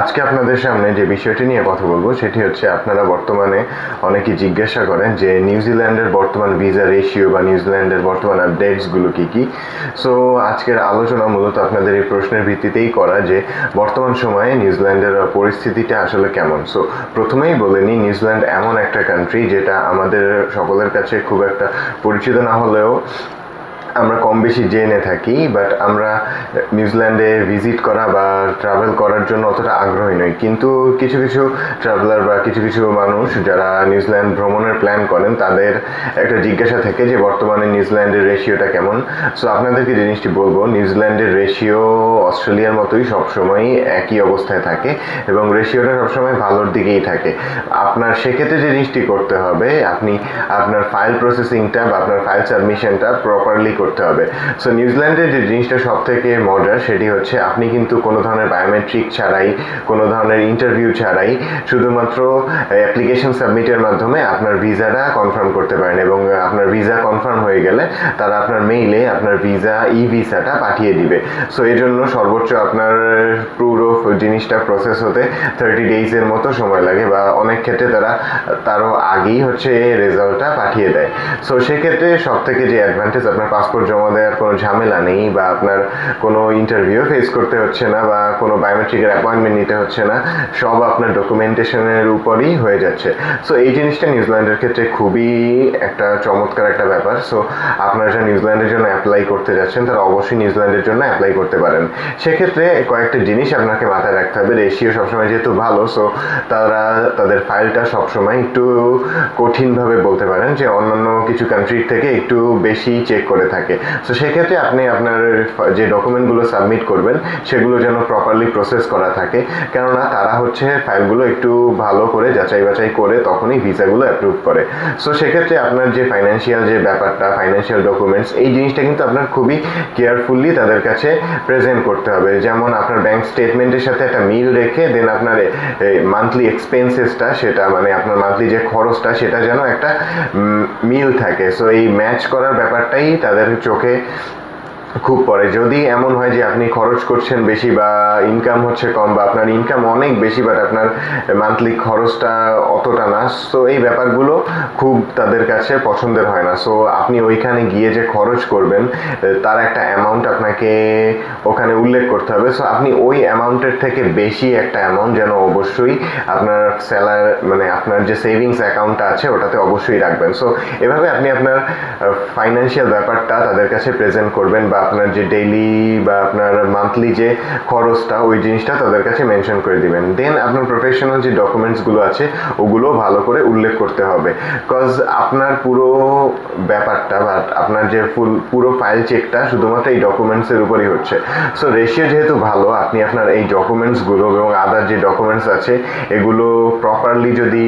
আজকে আপনাদের সামনে যে বিষয়টি নিয়ে কথা বলব, সেটি হচ্ছে আপনারা বর্তমানে অনেকে জিজ্ঞাসা করেন যে নিউজিল্যান্ডের বর্তমান ভিসা রেশিও বা নিউজিল্যান্ডের বর্তমান আপডেটসগুলো কী কী? সো আজকের আলোচনা মূলত আপনাদের এই প্রশ্নের ভিত্তিতেই করা যে বর্তমান সময়ে নিউজিল্যান্ডের পরিস্থিতিটা আসলে কেমন? সো প্রথমেই বলে নিই নিউজিল্যান্ড এমন একটা কান্ট্রি যেটা আমাদের সকলের কাছে খুব একটা পরিচিত না হলেও আমরা কম বেশি জেনে থাকি বাট আমরা নিউজিল্যান্ডে ভিজিট করা বা ট্রাভেল করার জন্য অতটা আগ্রহী নই। কিন্তু কিছু কিছু ট্রাভেলার বা কিছু কিছু মানুষ যারা নিউজিল্যান্ড ভ্রমণের প্ল্যান করেন, তাদের একটা জিজ্ঞাসা থাকে যে, বর্তমানে নিউজিল্যান্ডের রেশিওটা কেমন? সো আপনাদেরকে জিনিসটি বলব, নিউজিল্যান্ডের রেশিও অস্ট্রেলিয়ার মতোই সবসময় একই অবস্থায় থাকে এবং রেশিওটা সবসময় ভালোর দিকেই থাকে। আপনার সেক্ষেত্রে জিনিসটি করতে হবে, আপনি আপনার ফাইল প্রসেসিংটা বা আপনার ফাইল সাবমিশনটা প্রপারলি করতে হবে। সো নিউজিল্যান্ডের যে জিনিসটা সব থেকে মজার সেটি হচ্ছে আপনি কিন্তু কোনো ধরনের বায়োমেট্রিক ছাড়াই, কোনো ধরনের ইন্টারভিউ ছাড়াই শুধুমাত্র অ্যাপ্লিকেশন সাবমিটের মাধ্যমে আপনার ভিসাটা কনফার্ম করতে পারেন এবং আপনার ভিসা কনফার্ম হয়ে গেলে তারা আপনার মেইলে আপনার ভিসা ই ভিসাটা পাঠিয়ে দিবে। সো এই জন্য সর্বোচ্চ আপনার পুরো জিনিসটা প্রসেস হতে থার্টি ডেইজের মতো সময় লাগে বা অনেক ক্ষেত্রে তারা তারও আগেই হচ্ছে রেজাল্টটা পাঠিয়ে দেয়। সো সেক্ষেত্রে সব থেকে যে অ্যাডভান্টেজ আপনার পাসপোর্ট জমা দেওয়ার কোনো ঝামেলা নেই বা আপনার কোনো ইন্টারভিউ ফেস করতে হচ্ছে না বা কোনো বায়োমেট্রিকের অ্যাপয়েন্টমেন্ট নিতে হচ্ছে না, সব আপনার ডকুমেন্টেশনের উপরই হয়ে যাচ্ছে। সো এই জিনিসটা নিউজিল্যান্ডের ক্ষেত্রে খুবই একটা চমৎকার একটা ব্যাপার। সো আপনারা যারা নিউজিল্যান্ডের জন্য অ্যাপ্লাই করতে যাচ্ছেন, তারা অবশ্যই নিউজিল্যান্ডের জন্য অ্যাপ্লাই করতে পারেন। সেক্ষেত্রে কয়েকটা জিনিস আপনাকে মাথায় রাখতে হবে। রেশিও সবসময় যেহেতু ভালো সো তারা, তাদের ফাইলটা সবসময় একটু কঠিনভাবে বলতে পারেন যে অন্যান্য কিছু কান্ট্রির থেকে একটু বেশি চেক করে থাকে। সো সেক্ষেত্রে আপনি আপনার যে ডকুমেন্টগুলো সাবমিট করবেন, সেগুলো যেন প্রপারলি প্রসেস করা থাকে। কেননা তারা হচ্ছে ফাইলগুলো একটু ভালো করে যাচাই বাছাই করে তখনই ভিসাগুলো অ্যাপ্রুভ করে। সো সেক্ষেত্রে আপনার যে ফাইন্যান্সিয়াল যে ব্যাপারটা ফাইন্যান্সিয়াল ডকুমেন্টস এই জিনিসটা কিন্তু আপনার খুবই কেয়ারফুললি তাদের কাছে প্রেজেন্ট করতে হবে। যেমন আপনার ব্যাংক স্টেটমেন্টের সাথে একটা মিল রেখে দেন আপনার মান্থলি এক্সপেন্সেসটা সেটা মানে আপনার মান্থলি যে খরচটা, সেটা যেন একটা মিল থাকে। সো এই ম্যাচ করার ব্যাপারটাই তাদের চোখে খুব পড়ে যদি এমন হয় যে আপনি খরচ করছেন বেশি বা ইনকাম হচ্ছে কম বা আপনার ইনকাম অনেক বেশি বাট আপনার মান্থলি খরচটা অতটা না সো এই ব্যাপারগুলো খুব তাদের কাছে পছন্দের হয় না। সো আপনি ওইখানে গিয়ে যে খরচ করবেন, তার একটা অ্যামাউন্ট আপনাকে ওখানে উল্লেখ করতে হবে। সো আপনি ওই অ্যামাউন্টের থেকে বেশি একটা অ্যামাউন্ট যেন অবশ্যই আপনার স্যালার মানে আপনার যে সেভিংস অ্যাকাউন্টটা আছে, ওটাতে অবশ্যই রাখবেন। সো এভাবে আপনি আপনার ফাইন্যান্সিয়াল ব্যাপারটা তাদের কাছে প্রেজেন্ট করবেন বা আপনার যে ডেইলি বা আপনার মান্থলি যে খরচটা, ওই জিনিসটা তাদের কাছে মেনশন করে দিবেন। দেন আপনার প্রফেশনাল যে ডকুমেন্টসগুলো আছে, ওগুলো ভালো করে উল্লেখ করতে হবে। বিকজ আপনার পুরো ব্যাপারটা বা আপনার যে ফুল পুরো ফাইল চেকটা শুধুমাত্র এই ডকুমেন্টসের উপরই হচ্ছে। সো রেশিও যেহেতু ভালো, আপনি আপনার এই ডকুমেন্টসগুলো এবং আদার যে ডকুমেন্টস আছে, এগুলো প্রপারলি যদি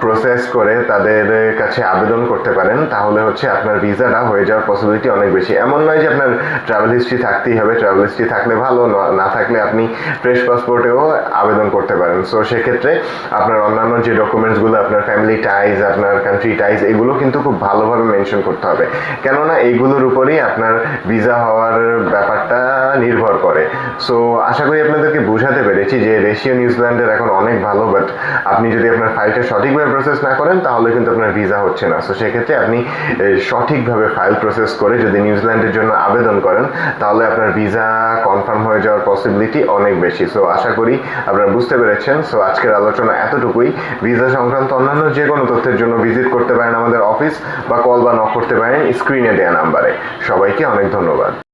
প্রসেস করে তাদের কাছে আবেদন করতে পারেন, তাহলে হচ্ছে আপনার ভিসাটা হয়ে যাওয়ার পসিবিলিটি অনেক বেশি। এমন নয় যে আপনার ট্রাভেল হিস্ট্রি থাকতেই হবে ট্রাভেল হিস্ট্রি থাকলে ভালো, ন- থাকলে আপনি ফ্রেশ পাসপোর্টেও আবেদন করতে পারেন। সো সেক্ষেত্রে আপনার অন্যান্য যে ডকুমেন্টসগুলো আপনার ফ্যামিলি টাইজ আপনার কান্ট্রি টাইজ এগুলো কিন্তু খুব ভালোভাবে মেনশন করতে হবে। কেননা, এইগুলোর উপরেই আপনার ভিসা হওয়ার ব্যাপারটা নির্ভর করে। সো আশা করি আপনাদেরকে বোঝাতে পেরেছি যে রেশিও নিউজিল্যান্ডের এখন অনেক ভালো বাট আপনি যদি আপনার ফাইলটা সঠিকভাবে প্রসেস না করেন, তাহলে কিন্তু আপনার ভিসা হচ্ছে না। সো সেক্ষেত্রে আপনি সঠিকভাবে ফাইল প্রসেস করে যদি নিউজিল্যান্ডের জন্য আবেদন করেন, তাহলে আপনার ভিসা কনফার্ম হয়ে যাওয়ার পসিবিলিটি অনেক বেশি। সো আশা করি আপনারা বুঝতে পেরেছেন। সো আজকের আলোচনা এতটুকুই। ভিসা সংক্রান্ত অন্যান্য যে কোনো তথ্যের জন্য ভিজিট করতে পারেন আমাদের অফিস বা কল বা নক করতে পারেন স্ক্রিনে দেওয়া নাম্বারে সবাইকে অনেক ধন্যবাদ।